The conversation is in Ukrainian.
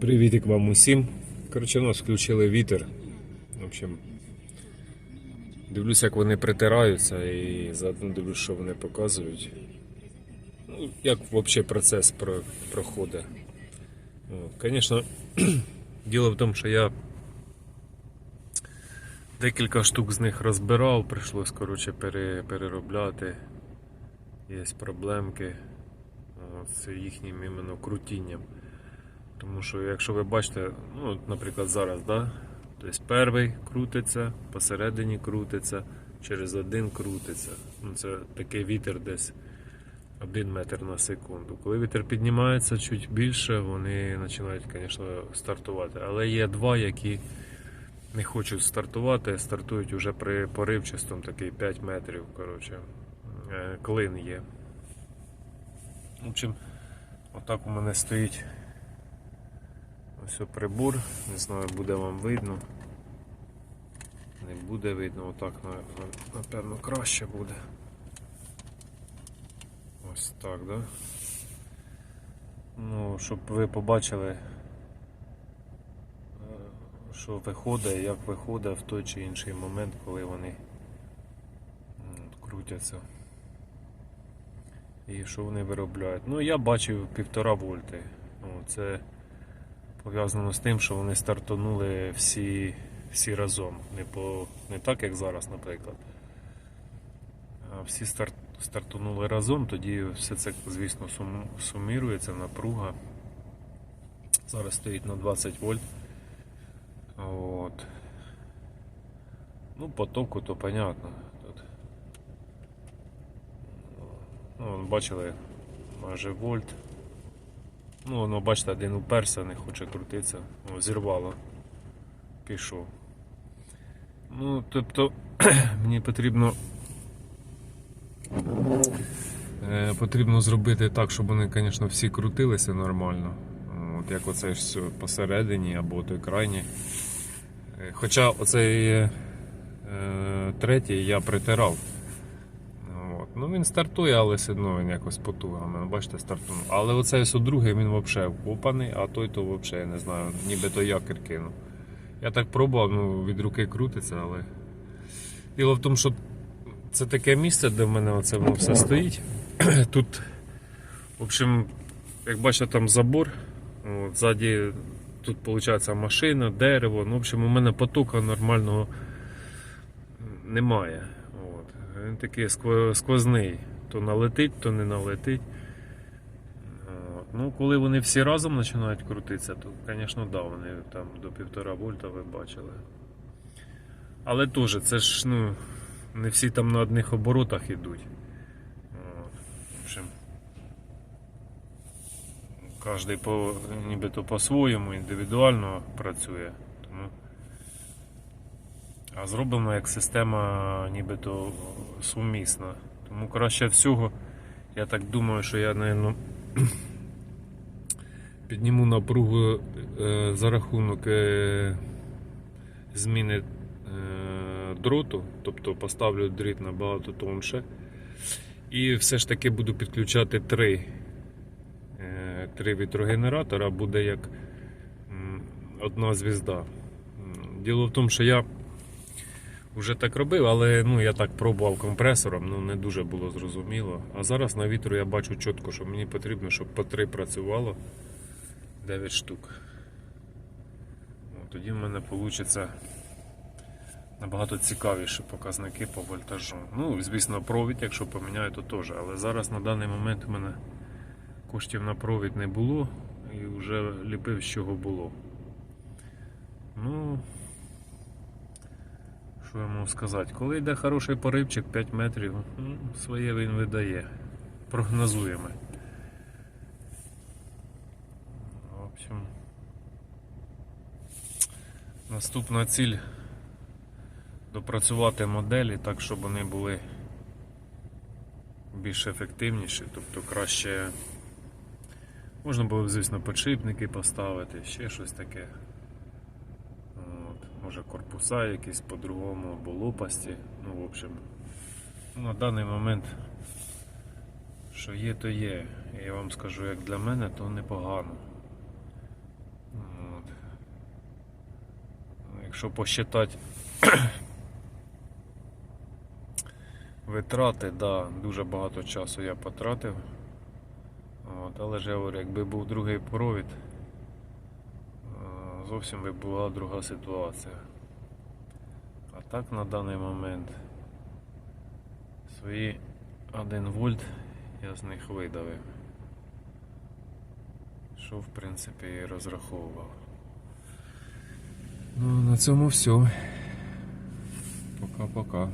Привітик вам усім. Коротше, нас включили вітер. В общем, дивлюсь, як вони притираються і заодно дивлюсь, що вони показують. Ну, як взагалі процес про- проходить. Звісно, діло в тому, що я декілька штук з них розбирав, прийшлось коротше, пере, переробляти. Є проблемки з їхнім іменно крутінням. Тому що, якщо ви бачите, ну, наприклад, зараз, да? тобто перший крутиться, посередині крутиться, через один крутиться. Ну, це такий вітер десь 1 метр на секунду. Коли вітер піднімається чуть більше, вони починають, звісно, стартувати. Але є два, які не хочуть стартувати, стартують вже при поривчастому такий 5 метрів. Коротше, Е, клин є. В общем, отак у мене стоїть ось прибор. Не знаю, буде вам видно. Не буде видно, отак на- на- напевно краще буде. Ось так, да? Ну, щоб ви побачили, е, що виходить, як виходить в той чи інший момент, коли вони крутяться. І що вони виробляють. Ну, я бачив півтора вольти. Це пов'язано з тим, що вони стартанули всі, всі разом. Не, по, не так, як зараз, наприклад. А всі старт, стартанули разом, тоді все це, звісно, сум, сумірується, напруга. Зараз стоїть на 20 вольт. От. Ну, потоку, то понятно. Тут. Ну, бачили, майже вольт. Ну, воно, бачите, один уперся, не хоче крутитися. О, зірвало. Пішов. Ну, тобто, мені потрібно. Е, потрібно зробити так, щоб вони, звісно, всі крутилися нормально. От як оце все посередині або той крайній. Е, Хоча оцей е, третій я притирав. Ну він стартує, але все одно він якось потугами. Бачите, стартунув. Але оцей ось другий він взагалі вкопаний, а той то взагалі я не знаю, ніби то якір кинув. Я так пробував, ну від руки крутиться, але. Діло в тому, що це таке місце, де в мене оце воно все стоїть. Тут, в общем, як бачите, там забор. От, ззаді тут виходить машина, дерево. Ну, в общем, у мене потока нормального немає. От. Він такий сквозний. То налетить, то не налетить. От. Ну, коли вони всі разом починають крутитися, то, звісно, да, вони там до півтора вольта ви бачили. Але теж, це ж ну, не всі там на одних оборотах йдуть. В общем, кожен по, нібито по-своєму індивідуально працює. А зроблено як система нібито сумісна. Тому краще всього, я так думаю, що я, напевно, підніму напругу е, за рахунок е, зміни е, дроту, тобто поставлю дріт набагато тонше. І все ж таки буду підключати три, три вітрогенератора, буде як одна звізда. Діло в тому, що я вже так робив, але ну, я так пробував компресором, ну не дуже було зрозуміло. А зараз на вітру я бачу чітко, що мені потрібно, щоб по три працювало 9 штук. О, тоді в мене вийде набагато цікавіші показники по вольтажу. Ну, звісно, провід, якщо поміняю, то теж. Але зараз на даний момент у мене коштів на провід не було і вже ліпив з чого було. Ну, що я можу сказати? Коли йде хороший поривчик 5 метрів, ну, своє він видає. Прогнозуємо. В общем, наступна ціль допрацювати моделі так, щоб вони були більш ефективніші, тобто краще можна було б, звісно, подшипники поставити, ще щось таке. От, може корпуса якісь по-другому або лопасті. Ну, в общем, на даний момент, що є, то є. Я вам скажу, як для мене, то непогано. М, якщо посчитати витрати, да, дуже багато часу я потратив. От, але ж я говорю, якби був другий провід, зовсім би була друга ситуація. А так на даний момент свої 1 вольт я з них видавив. Що в принципі і розраховував. Ну, на цьому все. Пока-пока.